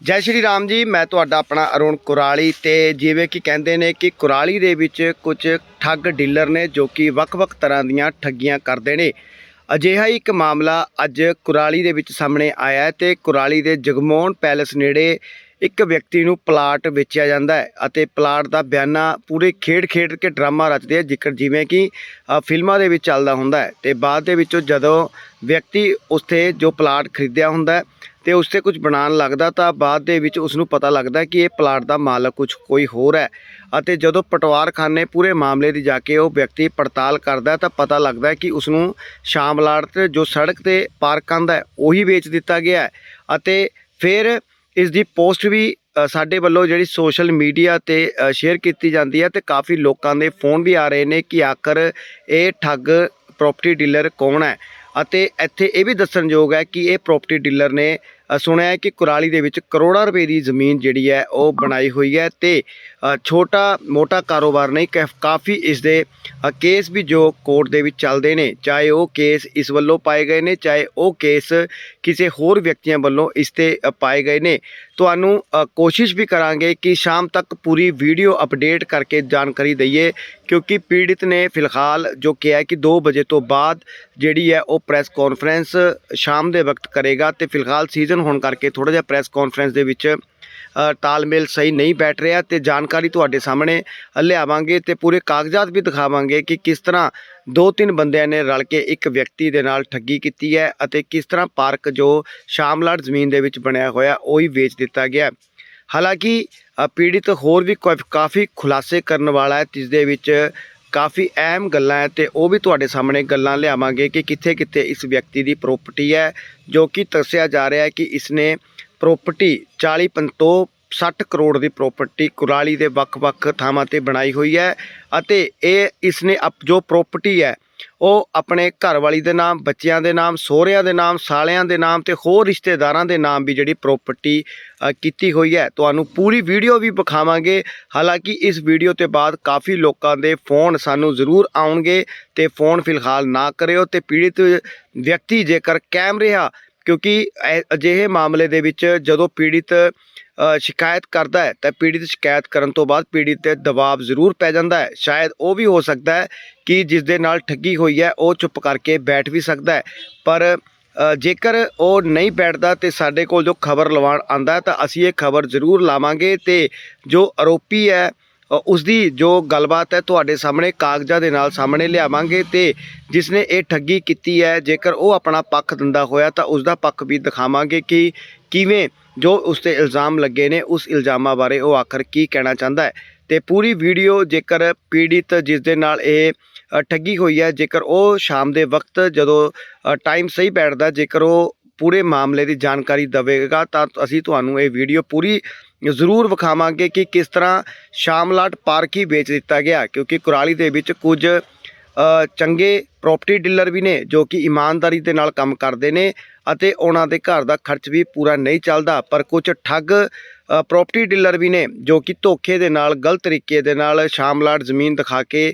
ਜੈ ਸ਼੍ਰੀ ਰਾਮ ਜੀ, ਮੈਂ ਤੁਹਾਡਾ ਆਪਣਾ ਅਰੁਣ ਕੁਰਾਲੀ ਤੇ ਜਿਵੇਂ ਕਿ ਕਹਿੰਦੇ ਨੇ ਕਿ ਕੁਰਾਲੀ ਦੇ ਵਿੱਚ ਕੁਝ ਠੱਗ ਡੀਲਰ ਨੇ ਜੋ ਕਿ ਵੱਖ-ਵੱਖ ਤਰ੍ਹਾਂ ਦੀਆਂ ਠੱਗੀਆਂ ਕਰਦੇ ਨੇ। ਅਜਿਹਾ ਹੀ ਇੱਕ ਮਾਮਲਾ ਅੱਜ ਕੁਰਾਲੀ ਦੇ ਵਿੱਚ ਸਾਹਮਣੇ ਆਇਆ ਹੈ ਤੇ ਕੁਰਾਲੀ ਦੇ ਜਗਮੋਹਨ ਪੈਲੇਸ ਨੇੜੇ ਇੱਕ ਵਿਅਕਤੀ ਨੂੰ ਪਲਾਟ ਵੇਚਿਆ ਜਾਂਦਾ ਹੈ ਅਤੇ ਪਲਾਟ ਦਾ ਬਿਆਨਾ ਪੂਰੇ ਖੇਡ-ਖੇਡ ਕੇ ਡਰਾਮਾ ਰਚਦੇ ਆ, ਜ਼ਿਕਰ ਜਿਵੇਂ ਕਿ ਫਿਲਮਾਂ ਦੇ ਵਿੱਚ ਚੱਲਦਾ ਹੁੰਦਾ ਹੈ ਤੇ ਬਾਅਦ ਦੇ ਵਿੱਚੋਂ ਜਦੋਂ ਵਿਅਕਤੀ ਉਸਤੇ ਜੋ ਪਲਾਟ ਖਰੀਦਿਆ ਹੁੰਦਾ ਹੈ ਤੇ ਉਸ ਤੇ ਕੁਝ ਬਣਾਉਣ ਲੱਗਦਾ ਤਾਂ ਬਾਅਦ ਦੇ ਵਿੱਚ ਉਸ ਨੂੰ ਪਤਾ ਲੱਗਦਾ ਕਿ ਇਹ ਪਲਾਟ ਦਾ ਮਾਲਕ ਕੁਝ ਕੋਈ ਹੋਰ ਹੈ ਅਤੇ ਜਦੋਂ ਪਟਵਾਰਖਾਨੇ ਪੂਰੇ ਮਾਮਲੇ ਦੀ ਜਾ ਕੇ ਉਹ ਵਿਅਕਤੀ ਪੜਤਾਲ ਕਰਦਾ ਤਾਂ ਪਤਾ ਲੱਗਦਾ ਕਿ ਉਸ ਨੂੰ ਸ਼ਾਮਲਾੜ ਤੇ ਜੋ ਸੜਕ ਤੇ ਪਾਰਕ ਕੰਦਾ ਉਹੀ ਵੇਚ ਦਿੱਤਾ ਗਿਆ ਅਤੇ ਫਿਰ ਇਸ ਦੀ ਪੋਸਟ ਵੀ ਸਾਡੇ ਵੱਲੋਂ ਜਿਹੜੀ ਸੋਸ਼ਲ ਮੀਡੀਆ ਤੇ ਸ਼ੇਅਰ ਕੀਤੀ ਜਾਂਦੀ ਹੈ ਤੇ ਕਾਫੀ ਲੋਕਾਂ ਦੇ ਫੋਨ ਵੀ ਆ ਰਹੇ ਨੇ ਕਿ ਆਖਰ ਇਹ ਠੱਗ ਪ੍ਰਾਪਰਟੀ ਡੀਲਰ ਕੌਣ ਹੈ? ਅਤੇ ਇੱਥੇ ਇਹ ਵੀ ਦੱਸਣਯੋਗ ਹੈ ਕਿ ਇਹ ਪ੍ਰਾਪਰਟੀ ਡੀਲਰ ਨੇ ਸੁਣਿਆ ਹੈ ਕਿ ਕੁਰਾਲੀ ਦੇ ਵਿੱਚ ਕਰੋੜਾਂ ਰੁਪਏ ਦੀ ਜ਼ਮੀਨ ਜਿਹੜੀ ਹੈ ਉਹ ਬਣਾਈ ਹੋਈ ਹੈ ਤੇ ਛੋਟਾ ਮੋਟਾ ਕਾਰੋਬਾਰ ਨਹੀਂ, ਕੈਫ- ਕਾਫੀ ਇਸ ਦੇ ਕੇਸ ਵੀ ਜੋ ਕੋਰਟ ਦੇ ਵਿੱਚ ਚੱਲਦੇ ਨੇ, ਚਾਹੇ ਉਹ ਕੇਸ ਇਸ ਵੱਲੋਂ ਪਾਏ ਗਏ ਨੇ, ਚਾਹੇ ਉਹ ਕੇਸ ਕਿਸੇ ਹੋਰ ਵਿਅਕਤੀਆਂ ਵੱਲੋਂ ਇਸ ਤੇ ਪਾਏ ਗਏ ਨੇ। ਤੁਹਾਨੂੰ ਕੋਸ਼ਿਸ਼ ਵੀ ਕਰਾਂਗੇ ਕਿ ਸ਼ਾਮ ਤੱਕ ਪੂਰੀ ਵੀਡੀਓ ਅਪਡੇਟ ਕਰਕੇ ਜਾਣਕਾਰੀ ਦਈਏ, ਕਿਉਂਕਿ ਪੀੜਿਤ ਨੇ ਫਿਲਹਾਲ ਜੋ ਕਿਹਾ ਕਿ 2 ਵਜੇ ਤੋਂ ਬਾਅਦ ਜਿਹੜੀ ਹੈ ਉਹ ਪ੍ਰੈਸ ਕਾਨਫਰੰਸ ਸ਼ਾਮ ਦੇ ਵਕਤ ਕਰੇਗਾ ਤੇ ਫਿਲਹਾਲ ਸੀਜ਼ਨ ਹੋਣ ਕਰਕੇ ਥੋੜਾ ਜਿਹਾ ਪ੍ਰੈਸ ਕਾਨਫਰੰਸ ਦੇ ਵਿੱਚ ਤਾਲਮੇਲ ਸਹੀ ਨਹੀਂ ਬੈਠ ਰਿਹਾ ਤੇ ਜਾਣਕਾਰੀ ਤੁਹਾਡੇ ਸਾਹਮਣੇ ਲਿਆਵਾਂਗੇ ਤੇ ਪੂਰੇ ਕਾਗਜ਼ਾਤ ਵੀ ਦਿਖਾਵਾਂਗੇ ਕਿ ਕਿਸ ਤਰ੍ਹਾਂ ਦੋ ਤਿੰਨ ਬੰਦਿਆਂ ਨੇ ਰਲ ਕੇ ਇੱਕ ਵਿਅਕਤੀ ਦੇ ਨਾਲ ਠੱਗੀ ਕੀਤੀ ਹੈ ਅਤੇ ਕਿਸ ਤਰ੍ਹਾਂ ਪਾਰਕ ਜੋ ਸ਼ਾਮਲਾਟ ਜ਼ਮੀਨ ਦੇ ਵਿੱਚ ਬਣਿਆ ਹੋਇਆ, ਉਹ ਹੀ ਵੇਚ ਦਿੱਤਾ ਗਿਆ। ਹਾਲਾਂਕਿ ਪੀੜਿਤ ਹੋਰ ਵੀ ਕਾਫੀ ਖੁਲਾਸੇ ਕਰਨ ਵਾਲਾ ਹੈ, ਜਿਸ ਦੇ ਵਿੱਚ ਕਾਫੀ ਅਹਿਮ ਗੱਲਾਂ ਹੈ ਤੇ ਉਹ ਵੀ ਤੁਹਾਡੇ ਸਾਹਮਣੇ ਗੱਲਾਂ ਲਿਆਵਾਂਗੇ ਕਿ ਕਿੱਥੇ ਕਿੱਥੇ ਇਸ ਵਿਅਕਤੀ ਦੀ ਪ੍ਰਾਪਰਟੀ ਹੈ, ਜੋ ਕਿ ਦੱਸਿਆ ਜਾ ਰਿਹਾ ਹੈ ਕਿ ਇਸਨੇ ਪ੍ਰਾਪਰਟੀ 40 ਪੰ ਤੋਂ 60 ਕਰੋੜ ਦੀ ਪ੍ਰਾਪਰਟੀ ਕੁਰਾਲੀ ਦੇ ਵੱਖ-ਵੱਖ ਥਾਵਾਂ ਤੇ ਬਣਾਈ ਹੋਈ ਹੈ ਅਤੇ ਇਹ ਇਸਨੇ ਅਪ- ਜੋ ਪ੍ਰਾਪਰਟੀ ਹੈ, ਉਹ ਆਪਣੇ ਘਰ ਵਾਲੀ ਦੇ ਨਾਮ, ਬੱਚਿਆਂ ਦੇ ਨਾਮ, ਸਹੁਰਿਆਂ ਦੇ ਨਾਮ, ਸਾਲਿਆਂ ਦੇ ਨਾਮ ਤੇ ਹੋਰ ਰਿਸ਼ਤੇਦਾਰਾਂ ਦੇ ਨਾਮ ਵੀ ਜਿਹੜੀ ਪ੍ਰਾਪਰਟੀ ਕੀਤੀ ਹੋਈ ਹੈ। ਤੁਹਾਨੂੰ ਪੂਰੀ ਵੀਡੀਓ ਵੀ ਵਿਖਾਵਾਂਗੇ। ਹਾਲਾਂਕਿ ਇਸ ਵੀਡੀਓ ਤੇ ਬਾਅਦ ਕਾਫੀ ਲੋਕਾਂ ਦੇ ਫੋਨ ਸਾਨੂੰ ਜ਼ਰੂਰ ਆਉਣਗੇ ਤੇ ਫੋਨ ਫਿਲਹਾਲ ਨਾ ਕਰਿਓ ਤੇ ਪੀੜਿਤ ਵਿਅਕਤੀ ਜੇਕਰ ਕਾਇਮ ਰਿਹਾ, ਕਿਉਂਕਿ ਐ- ਅਜਿਹੇ ਮਾਮਲੇ ਦੇ ਵਿੱਚ ਜਦੋਂ ਪੀੜਿਤ ਸ਼ਿਕਾਇਤ ਕਰਦਾ ਹੈ ਤਾਂ ਪੀੜਿਤ ਸ਼ਿਕਾਇਤ ਕਰਨ ਤੋਂ ਬਾਅਦ ਪੀੜਿਤ ਤੇ ਦਬਾਅ ਜ਼ਰੂਰ ਪੈ ਜਾਂਦਾ ਹੈ। ਸ਼ਾਇਦ ਉਹ ਵੀ ਹੋ ਸਕਦਾ ਹੈ ਕਿ ਜਿਸ ਦੇ ਨਾਲ ਠੱਗੀ ਹੋਈ ਹੈ ਉਹ ਚੁੱਪ ਕਰਕੇ ਬੈਠ ਵੀ ਸਕਦਾ ਹੈ। ਪਰ ਜੇਕਰ ਉਹ ਨਹੀਂ ਬੈਠਦਾ ਤੇ ਸਾਡੇ ਕੋਲ ਜੋ ਖਬਰ ਲਵਾਉਣ ਆਂਦਾ ਤਾਂ ਅਸੀਂ ਇਹ ਖਬਰ ਜ਼ਰੂਰ ਲਾਵਾਂਗੇ ਤੇ ਜੋ ਆਰੋਪੀ ਹੈ ਅ, ਉਸ ਦੀ ਜੋ ਗੱਲਬਾਤ ਹੈ ਤੁਹਾਡੇ ਸਾਹਮਣੇ ਕਾਗਜ਼ਾਂ ਦੇ ਨਾਲ ਸਾਹਮਣੇ ਲਿਆਵਾਂਗੇ ਤੇ ਜਿਸ ਨੇ ਇਹ ਠੱਗੀ ਕੀਤੀ ਹੈ ਜੇਕਰ ਉਹ ਆਪਣਾ ਪੱਖ ਦਿੰਦਾ ਹੋਇਆ ਤਾਂ ਉਸ ਦਾ ਪੱਖ ਵੀ ਦਿਖਾਵਾਂਗੇ ਕਿ ਕਿਵੇਂ ਜੋ ਉਸ ਤੇ ਇਲਜ਼ਾਮ ਲੱਗੇ ਨੇ, ਉਸ ਇਲਜ਼ਾਮਾਂ ਬਾਰੇ ਉਹ ਆਖਰ ਕੀ ਕਹਿਣਾ ਚਾਹੁੰਦਾ ਹੈ? ਤੇ ਪੂਰੀ ਵੀਡੀਓ ਜੇਕਰ ਪੀੜਿਤ ਜਿਸ ਦੇ ਨਾਲ ਇਹ ਠੱਗੀ ਹੋਈ ਹੈ, ਜੇਕਰ ਉਹ ਸ਼ਾਮ ਦੇ ਵਕਤ ਜਦੋਂ ਟਾਈਮ ਸਹੀ ਬੈਠਦਾ, ਜੇਕਰ ਉਹ ਪੂਰੇ ਮਾਮਲੇ ਦੀ ਜਾਣਕਾਰੀ ਦੇਵੇਗਾ, ਤਾਂ ਅਸੀਂ ਤੁਹਾਨੂੰ ਇਹ ਵੀਡੀਓ ਪੂਰੀ ਜ਼ਰੂਰ ਵਿਖਾਵਾਂਗੇ ਕਿ ਕਿਸ ਤਰ੍ਹਾਂ ਸ਼ਾਮਲਾਟ ਪਾਰਕ ਹੀ ਵੇਚ ਦਿੱਤਾ ਗਿਆ, ਕਿਉਂਕਿ ਕੁਰਾਲੀ ਦੇ ਵਿੱਚ ਕੁਝ ਚੰਗੇ ਪ੍ਰਾਪਰਟੀ ਡੀਲਰ ਵੀ ਨੇ ਜੋ ਕਿ ਇਮਾਨਦਾਰੀ ਦੇ ਨਾਲ ਕੰਮ ਕਰਦੇ ਨੇ ਅਤੇ ਉਹਨਾਂ ਦੇ ਘਰ ਦਾ ਖਰਚ ਵੀ ਪੂਰਾ ਨਹੀਂ ਚੱਲਦਾ। ਪਰ ਕੁਝ ਠੱਗ ਅ, ਪ੍ਰਾਪਰਟੀ ਡੀਲਰ ਵੀ ਨੇ ਜੋ ਕਿ ਧੋਖੇ ਦੇ ਨਾਲ ਗਲਤ ਤਰੀਕੇ ਦੇ ਨਾਲ ਸ਼ਾਮਲਾਟ ਜ਼ਮੀਨ ਦਿਖਾ ਕੇ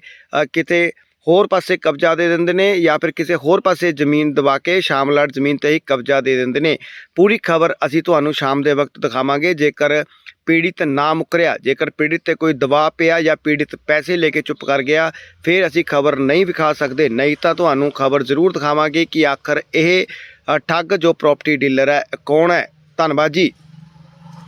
ਕਿਤੇ ਹੋਰ ਪਾਸੇ ਕਬਜ਼ਾ ਦੇ ਦਿੰਦੇ ਨੇ ਜਾਂ ਫਿਰ ਕਿਸੇ ਹੋਰ ਪਾਸੇ ਜ਼ਮੀਨ ਦਵਾ ਕੇ ਸ਼ਾਮਲਾਟ ਜ਼ਮੀਨ ਤੇ ਹੀ ਕਬਜ਼ਾ ਦੇ ਦਿੰਦੇ ਨੇ। ਪੂਰੀ ਖਬਰ ਅਸੀਂ ਤੁਹਾਨੂੰ ਸ਼ਾਮ ਦੇ ਵਕਤ ਦਿਖਾਵਾਂਗੇ। ਜੇਕਰ ਪੀੜਿਤ ਨਾ ਮੁਕਰਿਆ। ਜੇਕਰ ਪੀੜਿਤ ਤੇ ਕੋਈ ਦਬਾਅ ਪਿਆ ਜਾਂ ਪੀੜਿਤ ਪੈਸੇ ਲੈ ਕੇ ਚੁੱਪ ਕਰ ਗਿਆ, ਫਿਰ ਅਸੀਂ ਖਬਰ ਨਹੀਂ ਵਿਖਾ ਸਕਦੇ। ਨਹੀਂ ਤਾਂ ਤੁਹਾਨੂੰ ਖਬਰ ਜ਼ਰੂਰ ਦਿਖਾਵਾਂਗੇ ਕਿ ਆਖਰ ਇਹ ਠੱਗ ਜੋ ਪ੍ਰਾਪਰਟੀ ਡੀਲਰ ਹੈ, ਕੌਣ ਹੈ? ਧੰਨਵਾਦ ਜੀ।